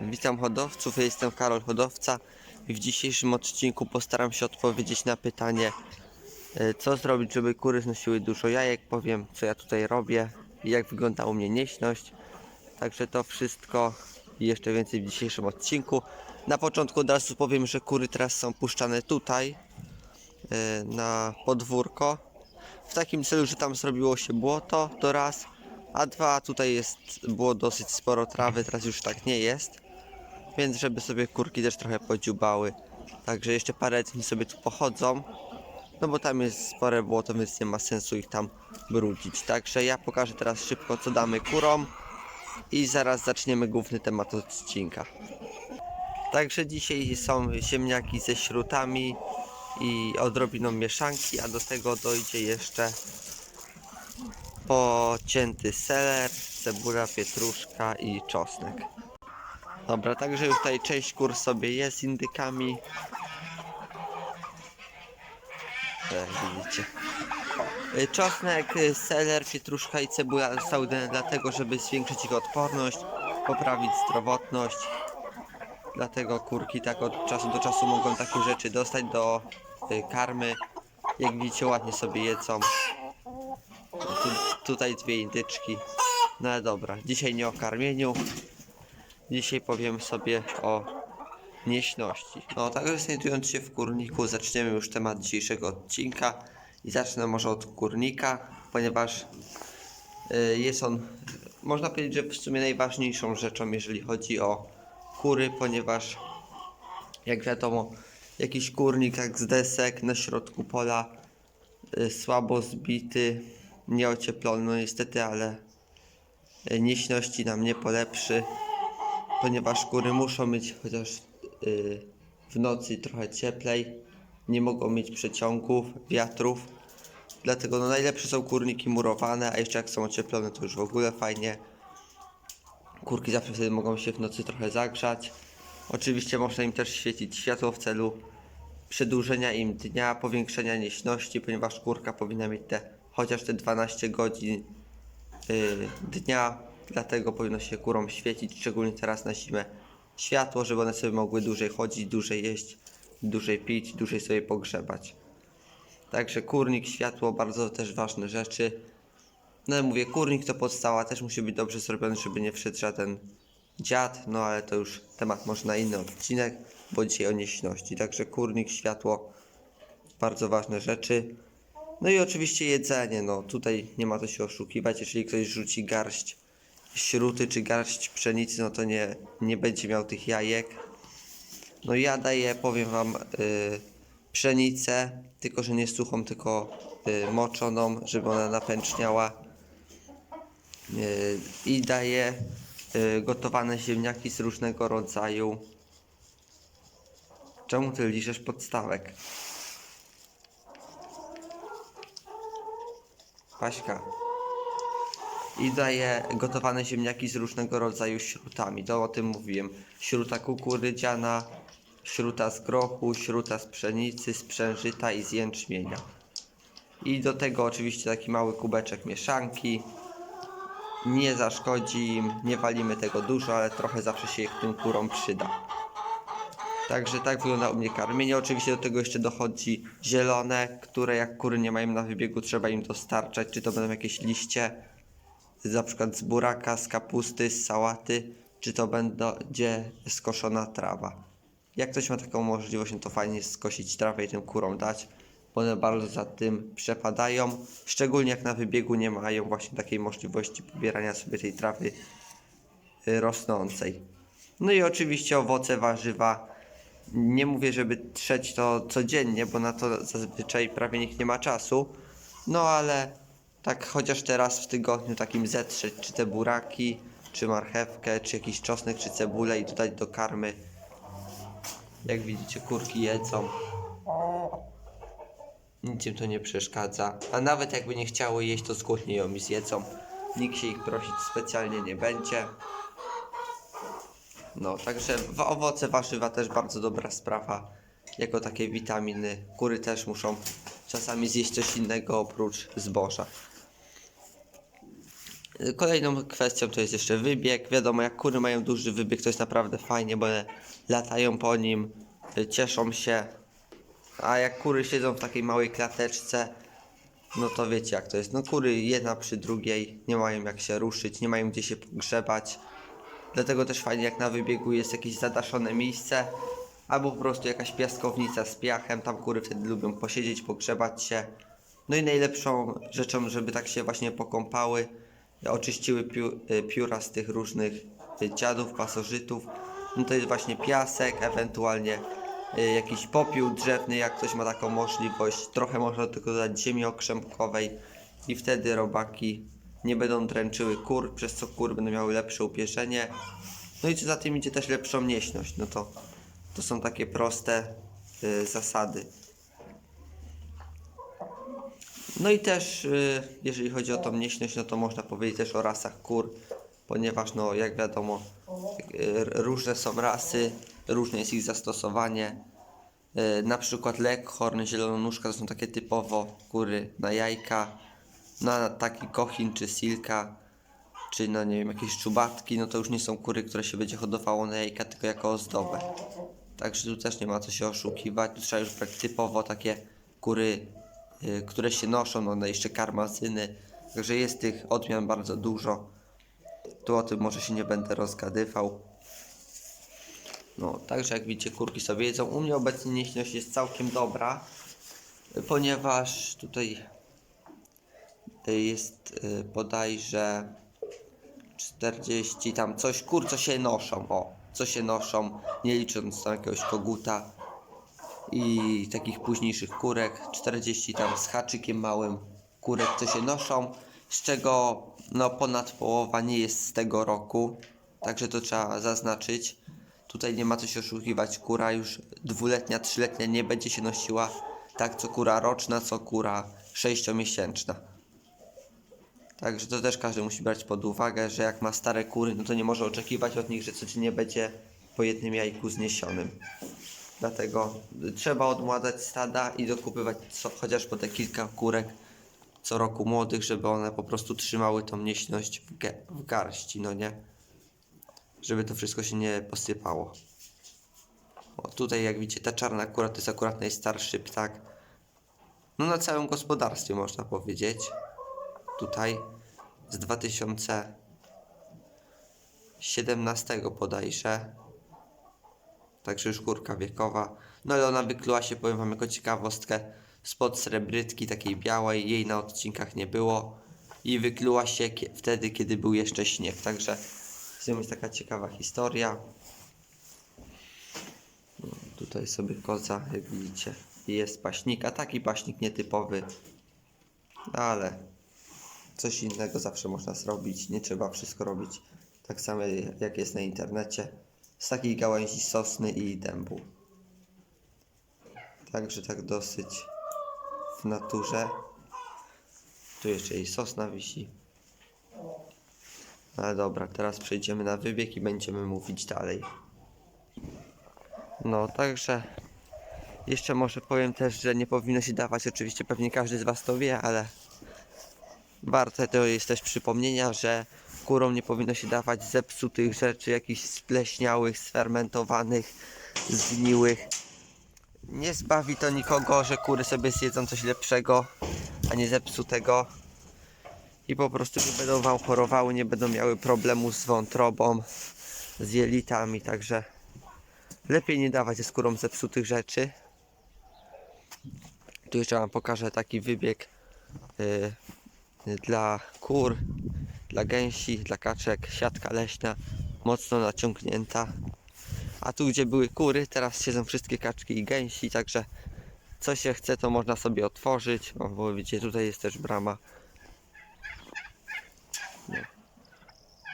Witam hodowców, ja jestem Karol Hodowca i w dzisiejszym odcinku postaram się odpowiedzieć na pytanie e, co zrobić, żeby kury znosiły dużo jajek, powiem co ja tutaj robię i jak wygląda u mnie nieśność. Także to wszystko i jeszcze więcej w dzisiejszym odcinku. Na początku od razu powiem, że kury teraz są puszczane tutaj e, na podwórko. W takim celu, że tam zrobiło się błoto, to raz. A dwa, tutaj jest, było dosyć sporo trawy, teraz już tak nie jest. Więc żeby sobie kurki też trochę podziubały. Także jeszcze parę dni sobie tu pochodzą. No bo tam jest spore błoto, więc nie ma sensu ich tam brudzić. Także ja pokażę teraz szybko co damy kurom. I zaraz zaczniemy główny temat odcinka. Także dzisiaj są ziemniaki ze śrutami i odrobiną mieszanki, a do tego dojdzie jeszcze pocięty seler, cebula, pietruszka i czosnek. Dobra, także już tutaj część kur sobie jest z indykami. Jak widzicie. Y, Czosnek, y, seler, pietruszka i cebula zostały dane dlatego, żeby zwiększyć ich odporność, poprawić zdrowotność. Dlatego kurki tak od czasu do czasu mogą takie rzeczy dostać do y, karmy. Jak widzicie ładnie sobie jedzą. Tu, tutaj dwie indyczki. No ale dobra, dzisiaj nie o karmieniu. Dzisiaj powiem sobie o nieśności. No także znajdując się w kurniku, zaczniemy już temat dzisiejszego odcinka. I zacznę może od kurnika, ponieważ y, jest on, można powiedzieć, że w sumie najważniejszą rzeczą, jeżeli chodzi o kury, ponieważ jak wiadomo, jakiś kurnik jak z desek na środku pola y, słabo zbity, nieocieplony, no niestety, ale y, nieśności nam nie polepszy, ponieważ kury muszą mieć chociaż y, w nocy trochę cieplej, nie mogą mieć przeciągów, wiatrów, dlatego no najlepsze są kurniki murowane, a jeszcze jak są ocieplone to już w ogóle fajnie. Kurki zawsze wtedy mogą się w nocy trochę zagrzać. Oczywiście można im też świecić światło w celu przedłużenia im dnia, powiększenia nieśności, ponieważ kurka powinna mieć te chociaż te 12 godzin y, dnia, dlatego powinno się kurom świecić, szczególnie teraz na zimę, światło, żeby one sobie mogły dłużej chodzić, dłużej jeść, dłużej pić, dłużej sobie pogrzebać. Także kurnik, światło, bardzo też ważne rzeczy. No ale mówię, kurnik to podstawa, też musi być dobrze zrobiony, żeby nie wszedł żaden dziad, no ale to już temat może na inny odcinek, bo dzisiaj o nieśności. Także kurnik, światło, bardzo ważne rzeczy. No i oczywiście jedzenie, no tutaj nie ma co się oszukiwać, jeżeli ktoś rzuci garść śruty czy garść pszenicy, no to nie, nie będzie miał tych jajek. No ja daję, powiem wam, y, pszenicę, tylko że nie suchą, tylko y, moczoną, żeby ona napęczniała. Y, I daję gotowane ziemniaki z różnego rodzaju. Czemu ty liżesz podstawek? Paśka. I daję gotowane ziemniaki z różnego rodzaju śrutami. To o tym mówiłem. Śruta kukurydziana, śruta z grochu, śruta z pszenicy, z przężyta i z jęczmienia. I do tego oczywiście taki mały kubeczek mieszanki. Nie zaszkodzi im, nie walimy tego dużo, ale trochę zawsze się tym kurom przyda. Także tak wygląda u mnie karmienie. Oczywiście do tego jeszcze dochodzi zielone, które jak kury nie mają na wybiegu, trzeba im dostarczać. Czy to będą jakieś liście, na przykład z buraka, z kapusty, z sałaty, czy to będzie skoszona trawa. Jak ktoś ma taką możliwość, no to fajnie jest skosić trawę i tym kurom dać, bo one bardzo za tym przepadają. Szczególnie jak na wybiegu nie mają właśnie takiej możliwości pobierania sobie tej trawy y, rosnącej. No i oczywiście owoce, warzywa. Nie mówię, żeby trzeć to codziennie, bo na to zazwyczaj prawie nikt nie ma czasu. No ale tak chociaż teraz w tygodniu takim zetrzeć, czy te buraki, czy marchewkę, czy jakiś czosnek, czy cebulę i dodać do karmy. Jak widzicie, kurki jedzą. Nic im to nie przeszkadza. A nawet jakby nie chciały jeść, to zgłodnieją i zjedzą. Nikt się ich prosić specjalnie nie będzie. No, także owoce, warzywa też bardzo dobra sprawa. Jako takie witaminy. Kury też muszą czasami zjeść coś innego oprócz zboża. Kolejną kwestią to jest jeszcze wybieg. Wiadomo, jak kury mają duży wybieg, to jest naprawdę fajnie, bo latają po nim, y, cieszą się. A jak kury siedzą w takiej małej klateczce, no to wiecie jak to jest. No kury jedna przy drugiej, nie mają jak się ruszyć, nie mają gdzie się pogrzebać. Dlatego też fajnie jak na wybiegu jest jakieś zadaszone miejsce, albo po prostu jakaś piaskownica z piachem, tam kury wtedy lubią posiedzieć, pogrzebać się. No i najlepszą rzeczą, żeby tak się właśnie pokąpały, oczyściły y, pióra z tych różnych y, dziadów, pasożytów, no to jest właśnie piasek, ewentualnie y, jakiś popiół drzewny, jak ktoś ma taką możliwość. Trochę można tego dodać ziemi okrzepkowej i wtedy robaki nie będą dręczyły kur, przez co kury będą miały lepsze upierzenie. No i co za tym idzie też lepszą nieśność. No to, to są takie proste y, zasady. No i też, y, jeżeli chodzi o tą nieśność, no to można powiedzieć też o rasach kur, ponieważ, no jak wiadomo, y, różne są rasy, różne jest ich zastosowanie. Y, Na przykład leghorn, zielononóżka to są takie typowo kury na jajka, na taki kochin czy silka, czy no nie wiem, jakieś czubatki, no to już nie są kury, które się będzie hodowało na jajka, tylko jako ozdobę. Także tu też nie ma co się oszukiwać. Tu trzeba już typowo takie kury, które się noszą, no, no jeszcze karmazyny. Także jest tych odmian bardzo dużo. Tu o tym może się nie będę rozgadywał. No, także jak widzicie, kurki sobie jedzą. U mnie obecnie nieśność jest całkiem dobra, y, ponieważ tutaj y, jest y, bodajże 40 tam coś kur, co się noszą, o, co się noszą, nie licząc tam jakiegoś koguta i takich późniejszych kurek, 40 tam z haczykiem małym kurek, co się noszą, z czego no ponad połowa nie jest z tego roku, także to trzeba zaznaczyć. Tutaj nie ma co się oszukiwać, kura już dwuletnia, trzyletnia nie będzie się nosiła tak co kura roczna, co kura sześciomiesięczna. Także to też każdy musi brać pod uwagę, że jak ma stare kury, no to nie może oczekiwać od nich, że codziennie będzie po jednym jajku zniesionym. Dlatego trzeba odmładzać stada i dokupywać co, chociaż po te kilka kurek co roku młodych, żeby one po prostu trzymały tą nieśność w, ge- w garści, no nie? Żeby to wszystko się nie posypało. O, tutaj jak widzicie ta czarna kura to jest akurat najstarszy ptak. No na całym gospodarstwie można powiedzieć tutaj z 2017 bodajże. Także już kurka wiekowa. No ale ona wykluła się, powiem wam jako ciekawostkę, spod srebrytki takiej białej. Jej na odcinkach nie było. I wykluła się wtedy, kiedy był jeszcze śnieg. Także z tym jest taka ciekawa historia. No, tutaj sobie koza, jak widzicie, jest paśnik, a taki paśnik nietypowy. Ale coś innego zawsze można zrobić. Nie trzeba wszystko robić tak samo jak jest na internecie. Z takiej gałęzi sosny i dębu. Także tak dosyć w naturze. Tu jeszcze jej sosna wisi. Ale dobra, teraz przejdziemy na wybieg i będziemy mówić dalej. No, także jeszcze może powiem też, że nie powinno się dawać, oczywiście pewnie każdy z Was to wie, ale Warte to jest też przypomnienia, że kurom nie powinno się dawać zepsutych rzeczy, jakichś spleśniałych, sfermentowanych, zgniłych. Nie zbawi to nikogo, że kury sobie zjedzą coś lepszego, a nie zepsutego. I po prostu nie będą wam chorowały, nie będą miały problemu z wątrobą, z jelitami, także lepiej nie dawać ze skórą zepsutych rzeczy. Tu jeszcze wam pokażę taki wybieg. Yy, dla kur, dla gęsi, dla kaczek, siatka leśna mocno naciągnięta. A tu gdzie były kury, teraz siedzą wszystkie kaczki i gęsi, także co się chce to można sobie otworzyć. O, bo widzicie, tutaj jest też brama. No.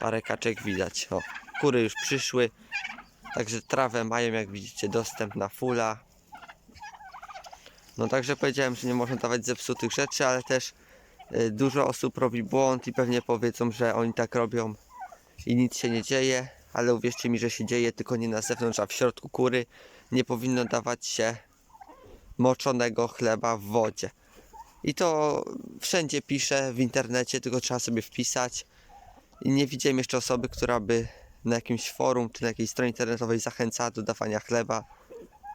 Parę kaczek widać. O, kury już przyszły, także trawę mają jak widzicie dostęp na fula. No także powiedziałem, że nie można dawać zepsutych rzeczy, ale też Dużo osób robi błąd i pewnie powiedzą, że oni tak robią i nic się nie dzieje, ale uwierzcie mi, że się dzieje, tylko nie na zewnątrz, a w środku kury nie powinno dawać się moczonego chleba w wodzie. I to wszędzie pisze w internecie, tylko trzeba sobie wpisać i nie widziałem jeszcze osoby, która by na jakimś forum czy na jakiejś stronie internetowej zachęcała do dawania chleba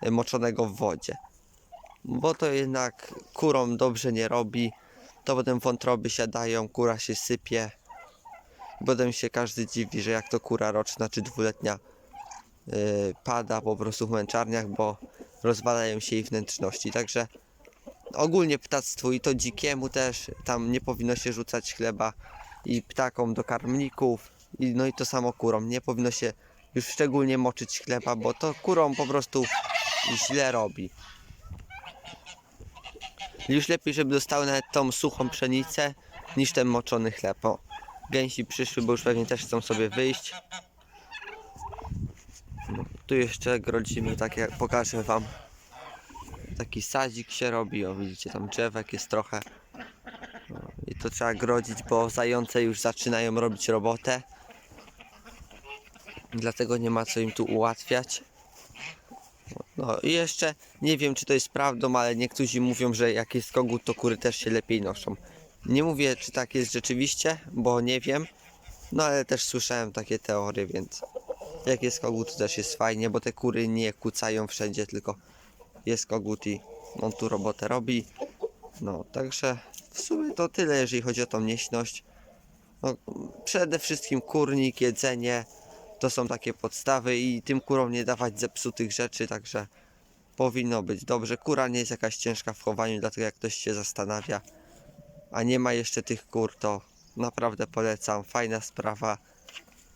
e, moczonego w wodzie. Bo to jednak kurom dobrze nie robi. To potem wątroby siadają, kura się sypie. Potem się każdy dziwi, że jak to kura roczna czy dwuletnia yy, pada po prostu w męczarniach, bo rozwalają się jej wnętrzności. Także ogólnie ptactwu i to dzikiemu też, tam nie powinno się rzucać chleba i ptakom do karmników, i, no i to samo kurom. Nie powinno się już szczególnie moczyć chleba, bo to kurom po prostu źle robi. Już lepiej, żeby dostały nawet tą suchą pszenicę, niż ten moczony chleb. O, gęsi przyszły, bo już pewnie też chcą sobie wyjść. No, tu jeszcze grodzimy, tak jak pokażę wam. Taki sadzik się robi, o widzicie tam drzewek jest trochę. No, I to trzeba grodzić, bo zające już zaczynają robić robotę. Dlatego nie ma co im tu ułatwiać. No i jeszcze nie wiem czy to jest prawdą, ale niektórzy mówią, że jak jest kogut, to kury też się lepiej noszą. Nie mówię czy tak jest rzeczywiście, bo nie wiem. No ale też słyszałem takie teorie, więc jak jest kogut, to też jest fajnie, bo te kury nie kucają wszędzie, tylko jest kogut i on tu robotę robi. No, także w sumie to tyle, jeżeli chodzi o tą nieśność. No, przede wszystkim kurnik, jedzenie, to są takie podstawy i tym kurom nie dawać zepsutych rzeczy, także powinno być dobrze. Kura nie jest jakaś ciężka w chowaniu, dlatego jak ktoś się zastanawia, a nie ma jeszcze tych kur, to naprawdę polecam. Fajna sprawa.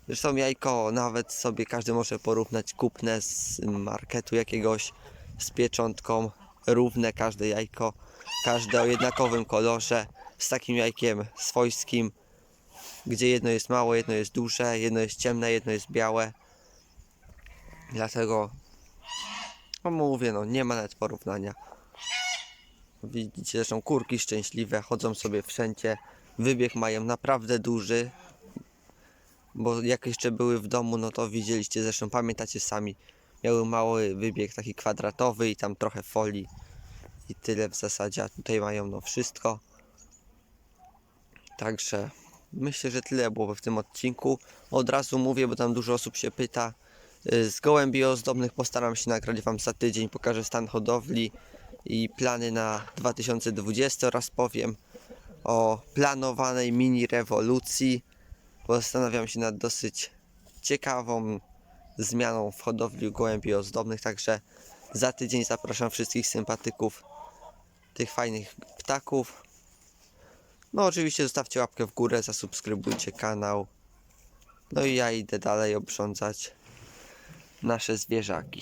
Zresztą jajko nawet sobie każdy może porównać kupne z marketu jakiegoś z pieczątką. Równe każde jajko, każde o jednakowym kolorze, z takim jajkiem swojskim gdzie jedno jest małe, jedno jest duże, jedno jest ciemne, jedno jest białe. Dlatego, no mówię, no nie ma nawet porównania. Widzicie, zresztą kurki szczęśliwe, chodzą sobie wszędzie. Wybieg mają naprawdę duży. Bo jak jeszcze były w domu, no to widzieliście, zresztą pamiętacie sami. Miały mały wybieg taki kwadratowy i tam trochę folii. I tyle w zasadzie, a tutaj mają no wszystko. Także myślę, że tyle byłoby w tym odcinku. Od razu mówię, bo tam dużo osób się pyta. Y, Z gołębi ozdobnych postaram się nagrać Wam za tydzień. Pokażę stan hodowli i plany na 2020 oraz powiem o planowanej mini rewolucji. Zastanawiam się nad dosyć ciekawą zmianą w hodowli gołębi ozdobnych. Także za tydzień zapraszam wszystkich sympatyków tych fajnych ptaków. No oczywiście zostawcie łapkę w górę, zasubskrybujcie kanał. No i ja idę dalej obrządzać nasze zwierzaki.